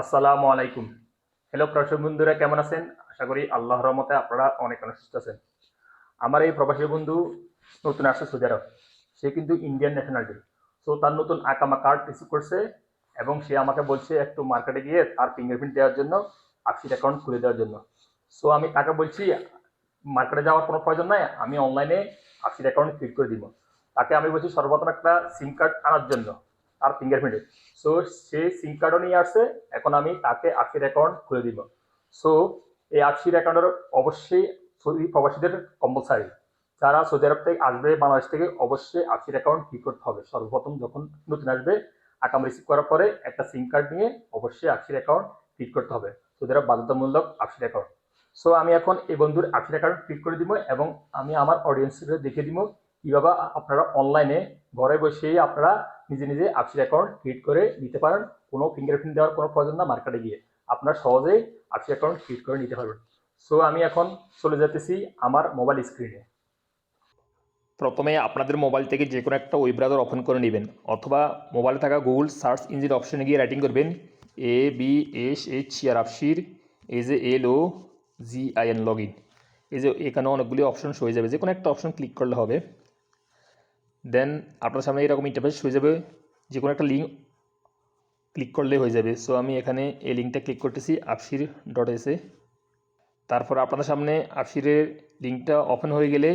আসসালামু আলাইকুম। হ্যালো প্রবাসী বন্ধুরা, কেমন আছেন? আশা করি আল্লাহর রহমতে আপনারা অনেক অনেক সুস্থ আছেন। আমার এই প্রবাসী বন্ধু নতুন আসছে সৌদি আরব। সে কিন্তু ইন্ডিয়ান ন্যাশনালিটি সো তার নতুন আকামা কার্ড রিসিভ করছে এবং সে আমাকে বলছে একটু মার্কেটে গিয়ে তার ফিঙ্গারপ্রিন্ট দেওয়ার জন্য আফসির অ্যাকাউন্ট খুলে দেওয়ার জন্য। সো আমি তাকে বলছি মার্কেটে যাওয়ার কোনো প্রয়োজন নাই, আমি অনলাইনে আফসির অ্যাকাউন্ট ক্লিক করে দিব। তাকে আমি বলছি সর্বপ্রথম একটা সিম কার্ড আনার জন্য। তার ফিঙ্গারপ্রিন্টে সো সে সিম কার্ডও নিয়ে আসছে, এখন আমি তাকে আফসির অ্যাকাউন্ট খুলে দিব। সো এই আফসির অ্যাকাউন্টের অবশ্যই সৌদি প্রবাসীদের কম্পালসারি যারা সৌদি আরব থেকে আসবে, বাংলাদেশ থেকে, অবশ্যই আফসির অ্যাকাউন্ট ঠিক করতে হবে? সর্বপ্রথম যখন নতুন আসবে আকাম রিসিভ করার পরে একটা সিম কার্ড নিয়ে অবশ্যই আফসির অ্যাকাউন্ট ক্লিক করতে হবে। সৌদি আরব বাধ্যতামূলক আফসির অ্যাকাউন্ট সো আমি এখন এই বন্ধুর আফসির অ্যাকাউন্ট ক্লিক করে দিব এবং আমি আমার অডিয়েন্সদের দেখে দিব কীভাবে আপনারা অনলাইনে ঘরে বসেই আপনারা নিজে নিজে আফসির অ্যাকাউন্ট ক্রিয়েট করে নিতে পারেন। কোনো ফিঙ্গারপ্রিন্ট দেওয়ার কোনো প্রয়োজন না মার্কেটে গিয়ে। আপনার সহজেই আফসির অ্যাকাউন্ট ক্রিয়েট করে নিতে পারবেন। সো আমি এখন চলে যেতেছি আমার মোবাইল স্ক্রিনে প্রথমে আপনাদের মোবাইল থেকে যে কোনো একটা ওয়েব ব্রাউজার ওপেন করে নেবেন। অথবা মোবাইলে থাকা গুগল সার্চ ইঞ্জিন অপশনে গিয়ে রাইটিং করবেন। A B S H R Absher এই যে L O G I N log in এই যে এখানে অনেকগুলি অপশন হয়ে যাবে। যে কোনো একটা অপশন ক্লিক করলে হবে। দেন আপনার সামনে এরকম ইন্টারফেস হয়ে যাবে যে কোনো একটা লিঙ্ক ক্লিক করলে হয়ে যাবে। সো আমি এখানে এই লিঙ্কটা ক্লিক করতেছি আপসির ডট এসে তারপর আপনার সামনে আপসিরের লিঙ্কটা ওপেন হয়ে গেলে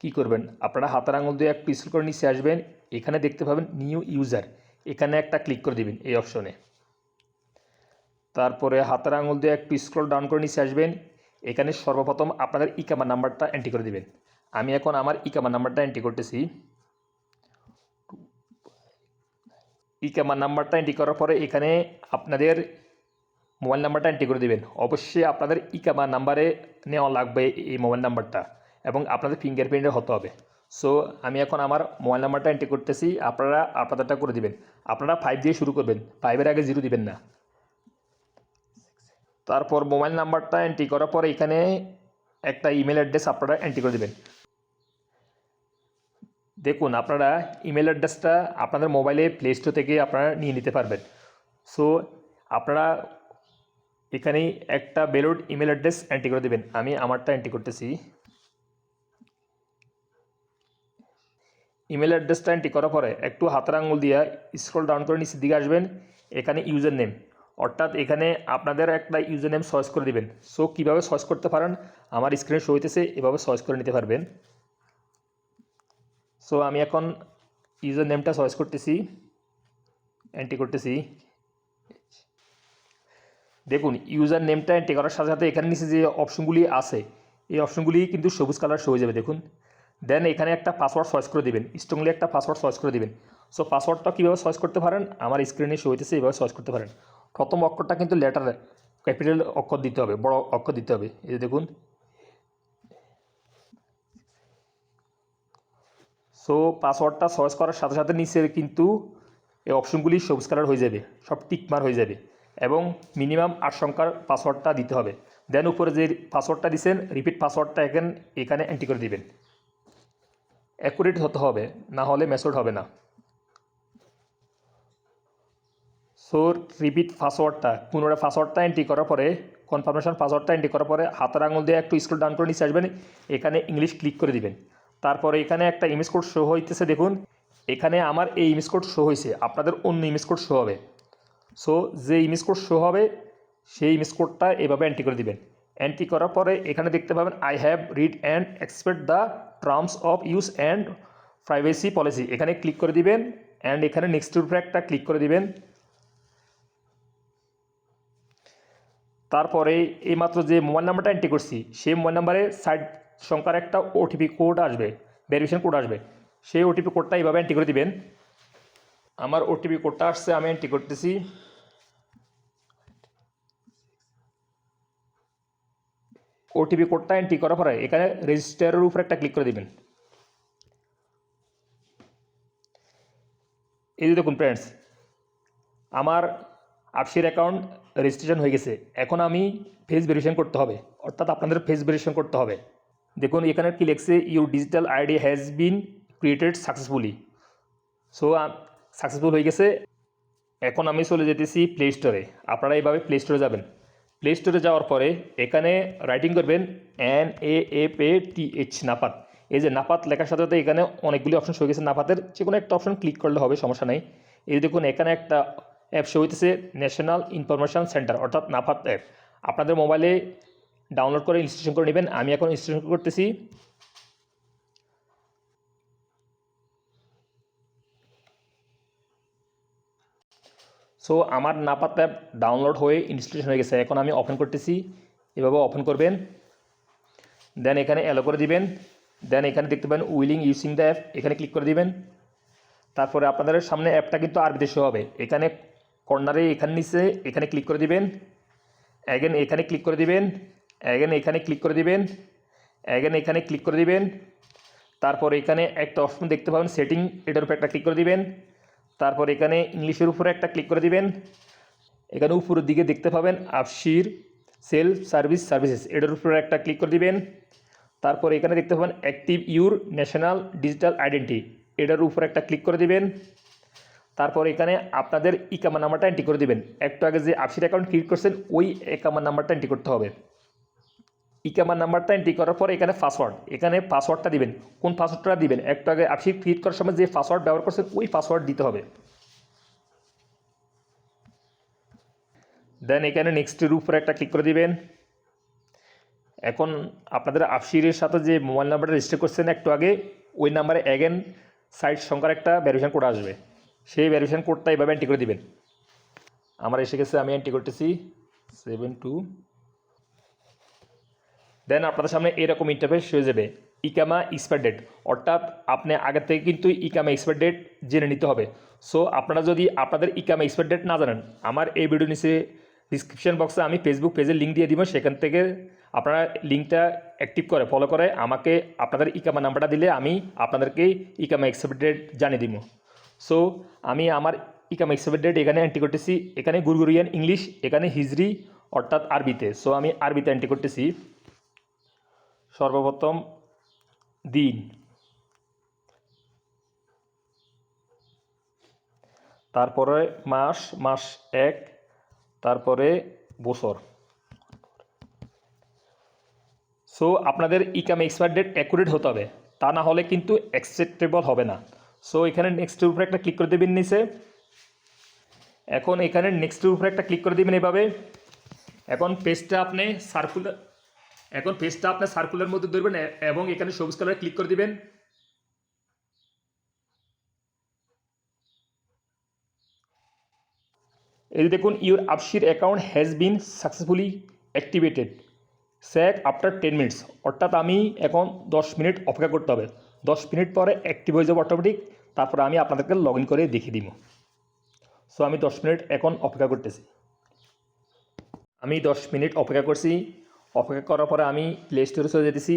কি করবেন? আপনারা হাতের আঙুল দিয়ে একটু স্ক্রল করে নিচে আসবেন, এখানে দেখতে পাবেন নিউ ইউজার এখানে একটা ক্লিক করে দিবেন এই অপশনে তারপরে হাতের আঙুল দিয়ে একটু স্ক্রল ডাউন করে নিচে আসবেন, এখানে সর্বপ্রথম আপনাদের ইকামা নাম্বারটা এন্ট্রি করে দিবেন। আমি এখন আমার ইকামা নাম্বারটা এন্ট্রি করতেছি। ইকামা নাম্বারটা এন্ট্রি করার পরে এখানে আপনাদের মোবাইল নাম্বারটা এন্ট্রি করে দিবেন। অবশ্যই আপনাদের ইকামা নাম্বারে নেওয়া লাগবে এই মোবাইল নাম্বারটা এবং আপনাদের ফিঙ্গারপ্রিন্টে হতে হবে। সো আমি এখন আমার মোবাইল নাম্বারটা এন্ট্রি করতেছি, আপনারা আপনাদেরটা করে দিবেন। আপনারা ফাইভ দিয়ে শুরু করবেন ফাইভের আগে জিরো দিবেন না। তারপর মোবাইল নাম্বারটা এন্ট্রি করার পর এখানে একটা ইমেল অ্যাড্রেস আপনারা এন্ট্রি করে দেবেন। দেখুন, আপনারা ইমেল অ্যাড্রেসটা আপনাদের মোবাইলে প্লে স্টোর থেকে আপনারা নিয়ে নিতে পারবেন। সো আপনারা এখানে একটা বেলোড ইমেল অ্যাড্রেস এন্ট্রি করে দেবেন। আমি আমারটা এন্ট্রি করতেছি। ইমেল অ্যাড্রেসটা এন্ট্রি করার পরে একটু হাতের আঙুল দিয়ে স্ক্রল ডাউন করে নিচের দিকে আসবেন। এখানে ইউজার নেম অর্থাৎ এখানে আপনাদের একটা ইউজার নেম সয়েস করে দিবেন। সো কীভাবে সয়েস করতে পারেন? আমার স্ক্রিনে শো হইতেছে, এভাবে সয়েস করে নিতে পারবেন। সো আমি এখন ইউজার নেমটা সয়েস করতেছি এন্ট্রি করতেছি। দেখুন ইউজার নেমটা এন্ট্রি করার সাথে সাথে এখানে নিচে যে অপশনগুলি আছে, এই অপশনগুলি কিন্তু সবুজ কালার শো হয়ে যাবে, দেখুন। দেন এখানে একটা পাসওয়ার্ড সয়েস করে দিবেন স্ট্রংলি একটা পাসওয়ার্ড সয়েস করে দিবেন। সো পাসওয়ার্ডটা কীভাবে সয়েস করতে পারেন? আমার স্ক্রিনে শো হইতেছে এইভাবে সয়েস করতে পারেন। প্রথম অক্ষরটা কিন্তু লেটার ক্যাপিটাল অক্ষর দিতে হবে, বড় অক্ষর দিতে হবে। এই যে দেখুন সো পাসওয়ার্ডটা সয়েস করার সাথে সাথে নিচে কিন্তু এই অপশনগুলি সবুজ কালার হয়ে যাবে, সব টিকমার হয়ে যাবে এবং মিনিমাম আট সংখ্যার পাসওয়ার্ডটা দিতে হবে। দেন উপরে যে পাসওয়ার্ডটা দিচ্ছেন রিপিট পাসওয়ার্ডটা এখানে এখানে এন্ট্রি করে দিবেন। অ্যাকুরেট হতে হবে, না হলে মেসড হবে না। সো রিপিট পাসওয়ার্ডটা পুনরায় পাসওয়ার্ডটা এন্ট্রি করার পরে কনফার্মেশন পাসওয়ার্ডটা এন্ট্রি করার পরে, হাতের আঙুল দিয়ে একটু স্ক্রল ডাউন করে নিচে আসবেন, এখানে ইংলিশ ক্লিক করে দিবেন। তারপরে এখানে একটা ইমেজ কোড শো হইতেছে, দেখুন। এখানে আমার এই ইমেজ কোড শো হয়েছে আপনাদের অন্য ইমেজ কোড শো হবে। সো যে ইমেজ কোড শো হবে, সেই ইমেজ কোডটা এভাবে এন্ট্রি করে দিবেন। এন্ট্রি করার পরে এখানে দেখতে পাবেন I have read and expect the terms of use and privacy policy এখানে ক্লিক করে দিবেন অ্যান্ড এখানে নেক্সট উপরে একটা ক্লিক করে দিবেন। তারপরে এইমাত্র যে মোবাইল নাম্বারটা এন্ট্রি করছি, সেই মোবাইল নাম্বারে সাইড সংখ্যার একটা ওটিপি কোড আসবে ভেরিফিকেশন কোড আসবে। সেই ওটিপি কোডটা এইভাবে এন্ট্রি করে দিবেন। আমার ওটিপি কোডটা আসছে, আমি এন্ট্রি করতেছি। ওটিপি কোডটা এন্ট্রি করার পরে এখানে রেজিস্টারের উপরে একটা ক্লিক করে দিবেন। এই যে দেখুন ফ্রেন্ডস আমার আপসির অ্যাকাউন্ট রেজিস্ট্রেশন হয়ে গেছে। এখন আমি ফেস ভেরিফিকেশন করতে হবে, অর্থাৎ আপনাদের ফেস ভেরিফিকেশন করতে হবে। দেখুন, এখানে কি লেখছে your digital ID has been created successfully so successful হয়ে গেছে। এখন আমি চলে যেতেছি প্লে স্টোরে আপনারা এইভাবে প্লে স্টোরে যাবেন। প্লে স্টোরে যাওয়ার পরে এখানে রাইটিং করবেন N A F A T H Nafath. এই যে নাপাত লেখার সাথে সাথে এখানে অনেকগুলি অপশন শো গেছে। নাপাতের যে কোনো একটা অপশন ক্লিক করলে হবে, সমস্যা নেই। এই দেখুন, এখানে একটা অ্যাপ শো হইতেছে ন্যাশনাল ইনফরমেশন সেন্টার অর্থাৎ নাফাত অ্যাপ আপনাদের মোবাইলে ডাউনলোড করে ইনস্টলেশন করে নেবেন। আমি এখন ইনস্টলেশন করতেছি। সো আমার নাপাত অ্যাপ ডাউনলোড হয়ে ইনস্টলেশন হয়ে গেছে। এখন আমি ওপেন করতেছি। এভাবে ওপেন করবেন। দেন এখানে অ্যালো করে দিবেন। দেন এখানে দেখতে পাবেন উইলিং ইউসিং দ্য অ্যাপ এখানে ক্লিক করে দিবেন। তারপরে আপনাদের সামনে অ্যাপটা কিন্তু আরবিতে শো হবে। এখানে কর্নারে এখানে নিচে এখানে ক্লিক করে দিবেন। অ্যাগেন এখানে ক্লিক করে দিবেন। অ্যাগেন এখানে ক্লিক করে দিবেন। অ্যাগেন এখানে ক্লিক করে দিবেন। তারপর এখানে একটা অপশন দেখতে পাবেন সেটিং এটার উপর একটা ক্লিক করে দিবেন। তারপর এখানে ইংলিশের উপরে একটা ক্লিক করে দিবেন। এখানে উপরের দিকে দেখতে পাবেন আফসির সেলফ সার্ভিস সার্ভিসেস এটার উপরে একটা ক্লিক করে দিবেন। তারপর এখানে দেখতে পাবেন active your national digital identity এটার উপর একটা ক্লিক করে দিবেন। তারপর এখানে আপনাদের ইকামা নাম্বারটা এন্ট্রি করে দিবেন। একটু আগে যে আফসির অ্যাকাউন্ট ক্রিয়েট করছেন, ওই একামার নাম্বারটা এন্ট্রি করতে হবে। ইকামার নাম্বারটা এন্ট্রি করার পর এখানে পাসওয়ার্ড এখানে পাসওয়ার্ডটা দিবেন। কোন পাসওয়ার্ডটা দিবেন? একটু আগে আপনি ক্রিয়েট করার সময় যে পাসওয়ার্ড ব্যবহার করছেন, ওই পাসওয়ার্ড দিতে হবে। দেন এখানে নেক্সটের উপরে একটা ক্লিক করে দিবেন। এখন আপনাদের আফসিরের সাথে যে মোবাইল নাম্বারটা রেজিস্টার করছেন, একটু আগে ওই নাম্বারে অ্যাগেন সাইট সংখ্যার একটা ভ্যারিফিকেশন কোড আসবে। সেই ভ্যারিফিকেশন কোডটা এভাবে এন্ট্রি করে দিবেন। আমার এসে গেছে, আমি এন্ট্রি করতেছি। সেভেন টু দেন আপনাদের সামনে এরকম ইন্টারফেস হয়ে যাবে, ইকামা এক্সপায়ার ডেট অর্থাৎ আপনি আগে থেকে কিন্তু ইকামা এক্সপায়ার ডেট জেনে নিতে হবে। সো আপনারা যদি আপনাদের ইকামা এক্সপায়ার ডেট না জানেন, আমার এই ভিডিও নিচে ডিসক্রিপশন বক্সে আমি ফেসবুক পেজের লিঙ্ক দিয়ে দিব। সেখান থেকে আপনারা লিঙ্কটা অ্যাক্টিভ করে ফলো করে আমাকে আপনাদের ইকামা নাম্বারটা দিলে আমি আপনাদেরকে ইকামা এক্সপায়ার ডেট জানিয়ে দিব। সো আমি আমার ইকামা এক্সপায়ার ডেট এখানে এন্ট্রি করতেছি। এখানে গুরগুরিয়ান ইংলিশ এখানে হিজরি, অর্থাৎ আরবিতে। সো আমি আরবিতে এন্ট্রি করতেছি। সর্বপ্রথম দিন। তারপরে মাস মাস এক, তারপরে বছর। সো আপনাদের ইকাম এক্সপায়ার ডেট অ্যাকুরেট হতে হবে। তা না হলে কিন্তু অ্যাকসেপ্টেবল হবে না। সো এখানে নেক্সটের উপরে একটা ক্লিক করে দেবেন নিচে। এখন এখানে নেক্সটের উপরে একটা ক্লিক করে দেবেন এভাবে। এখন পেজটা আপনি সার্কুলার এখন পেজটা আপনার সার্কুলার মধ্যে ধরবেন এবং এখানে সবুজ কালারে ক্লিক করে দিবেন। এই দেখুন your Absher account has been successfully activated sec after ten minutes অর্থাৎ আমি এখন দশ মিনিট অপেক্ষা করতে হবে। দশ মিনিট পরে অ্যাক্টিভ হয়ে যাব অটোমেটিক তারপরে আমি আপনাদেরকে লগ ইন করে দেখিয়ে দিব। সো আমি দশ মিনিট এখন অপেক্ষা করতেছি। আমি দশ মিনিট অপেক্ষা করছি। অপেক্ষা করার পরে আমি প্লে স্টোরে চলে যেতেছি।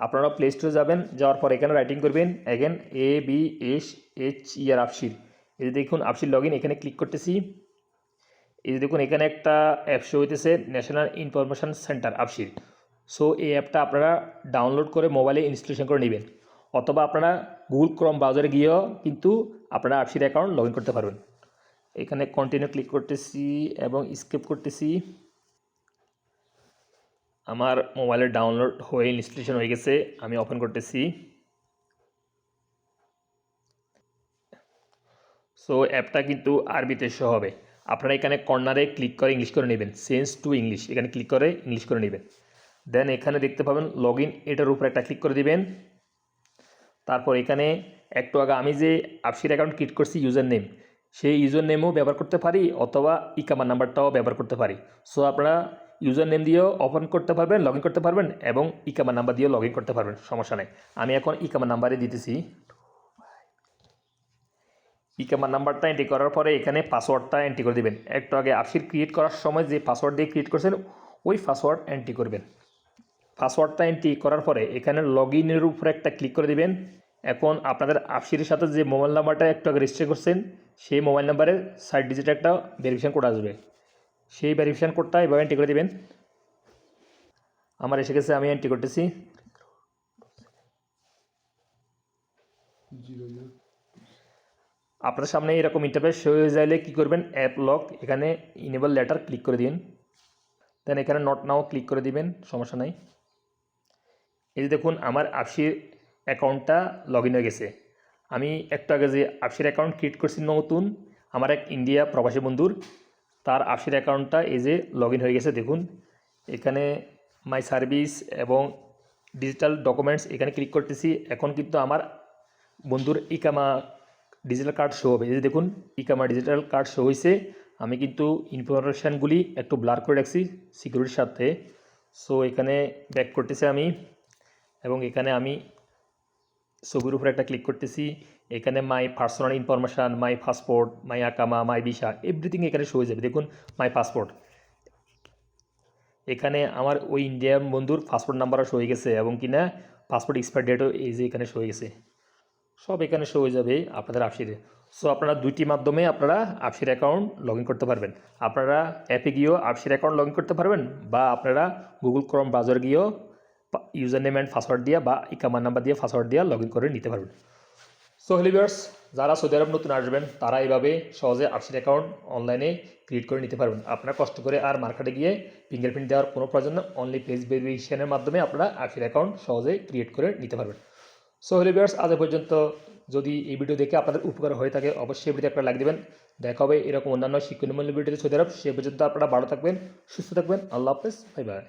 আপনারা প্লে স্টোরে যাবেন, যাওয়ার পর এখানে রাইটিং করবেন। Again A B S H R Absher এই যে দেখুন আপসির লগ এখানে ক্লিক করতেছি। এই যে দেখুন, এখানে একটা অ্যাপ শো হইতেছে National Information Center Absher so এই অ্যাপটা আপনারা ডাউনলোড করে মোবাইলে ইনস্টলেশন করে নেবেন। অথবা আপনারা গুগল ক্রম ব্রাউজারে গিয়েও কিন্তু আপনারা আপসির অ্যাকাউন্ট লগ করতে পারবেন। এখানে কন্টিনিউ ক্লিক করতেছি এবং স্কেপ করতেছি। আমার মোবাইলে ডাউনলোড হয়ে ইনস্টলেশন হয়ে গেছে, আমি ওপেন করতেছি। সো অ্যাপটা কিন্তু আরবিতে শো হবে। আপনারা এখানে কর্নারে ক্লিক করে ইংলিশ করে নেবেন। চেঞ্জ টু ইংলিশ এখানে ক্লিক করে ইংলিশ করে নেবেন। দেন এখানে দেখতে পাবেন লগ ইন এটার উপরে একটা ক্লিক করে দিবেন। তারপর এখানে একটু আগে আমি যে আপসির অ্যাকাউন্ট ক্রিয়েট করছি ইউজার নেম সেই ইউজার নেমও ব্যবহার করতে পারি অথবা ইকামার নাম্বারটাও ব্যবহার করতে পারি। সো আপনারা ইউজার নেম দিয়েও ওপেন করতে পারবেন লগ ইন করতে পারবেন এবং ইকামার নাম্বার দিয়েও লগ করতে পারবেন, সমস্যা নেই। আমি এখন ইকামার নাম্বারে দিতেছি। ইকামার নাম্বারটা এন্ট্রি করার পরে এখানে পাসওয়ার্ডটা এন্ট্রি করে দেবেন। একটু আগে আপসির ক্রিয়েট করার সময় যে পাসওয়ার্ড দিয়ে ক্রিয়েট করছেন, ওই পাসওয়ার্ড এন্ট্রি করবেন। পাসওয়ার্ডটা এন্ট্রি করার পরে এখানে লগ ইনের উপরে একটা ক্লিক করে দিবেন। এখন আপনাদের আপসির সাথে যে মোবাইল নাম্বারটা একটু আগে রেজিস্টার করছেন, সেই মোবাইল নাম্বারে সাইড ডিজিট একটা ভেরিফিকেশান কোড আসবে। সেই ভেরিফিকেশান কোডটা এভাবে এন্ট্রি করে দেবেন। আমার এসে গেছে, আমি এন্ট্রি করতেছি। আপনার সামনে এরকম ইন্টারফেস শো হয়ে যাইলে কী করবেন? অ্যাপ লক এখানে ইনেবল লেটার ক্লিক করে দিন দেন এখানে নট নাও ক্লিক করে দিবেন, সমস্যা নাই। এই যে দেখুন, আমার আপসির অ্যাকাউন্টটা লগ হয়ে গেছে। আমি একটু আগে যে আপসির অ্যাকাউন্ট ক্রিয়েট করছি নতুন, আমার এক ইন্ডিয়া প্রবাসী বন্ধুর। তার আপসির অ্যাকাউন্টটা এই যে লগ হয়ে গেছে, দেখুন। এখানে মাই সার্ভিস এবং ডিজিটাল ডকুমেন্টস এখানে ক্লিক করতেছি। এখন কিন্তু আমার বন্ধুর ইকামা ডিজিটাল কার্ড শো হবে। এই যে দেখুন ইকামা ডিজিটাল কার্ড শো হয়েছে আমি কিন্তু ইনফরমেশানগুলি একটু ব্লার করে রাখছি সিকিউরিটির সাথে। সো এখানে ব্যাক করতেছি আমি এবং এখানে আমি ছবির উপরে একটা ক্লিক করতেছি। এখানে my personal information my passport my আকামা মাই ভিসা এভরিথিং এখানে শো হয়ে যাবে। দেখুন মাই পাসপোর্ট এখানে আমার ওই ইন্ডিয়ান বন্ধুর পাসপোর্ট নাম্বারও শো হয়ে গেছে এবং কিনা পাসপোর্ট এক্সপায়ার ডেটও এই যে এখানে শো হয়ে গেছে। সব এখানে শো হয়ে যাবে আপনাদের আপসিরে সো আপনারা দুইটি মাধ্যমে আপনারা আপসির অ্যাকাউন্ট লগ করতে পারবেন। আপনারা অ্যাপে গিয়েও আপসির অ্যাকাউন্ট লগ করতে পারবেন বা আপনারা গুগল ক্রম ব্রাউজার গিয়েও ইউজার নেম অ্যান্ড পাসওয়ার্ড দিয়ে বা ইকামার নাম্বার দিয়ে পাসওয়ার্ড দিয়ে লগ করে নিতে পারবেন। সো হেলিভার্স যারা সৌদি আরব নতুন আসবেন, তারা এইভাবে সহজে আপসির অ্যাকাউন্ট অনলাইনে ক্রিয়েট করে নিতে পারবেন। আপনারা কষ্ট করে আর মার্কেটে গিয়ে ফিঙ্গারপ্রিন্ট দেওয়ার কোনো প্রয়োজন না অনলি পেজ ভেরিফিকেশনের মাধ্যমে আপনারা আপসির অ্যাকাউন্ট সহজে ক্রিয়েট করে নিতে পারবেন। সো হেলিভার্স আজ পর্যন্ত যদি এই ভিডিও দেখে আপনাদের উপকার হয়ে থাকে, অবশ্যই ভিডিও একটা লাইক দেবেন। দেখা হবে এরকম অন্যান্য শিক্ষণমূল্য ভিডিওতে সৌদি আরব। সে পর্যন্ত আপনারা ভালো থাকবেন, সুস্থ থাকবেন। আল্লাহ হাফেজ বাই বাই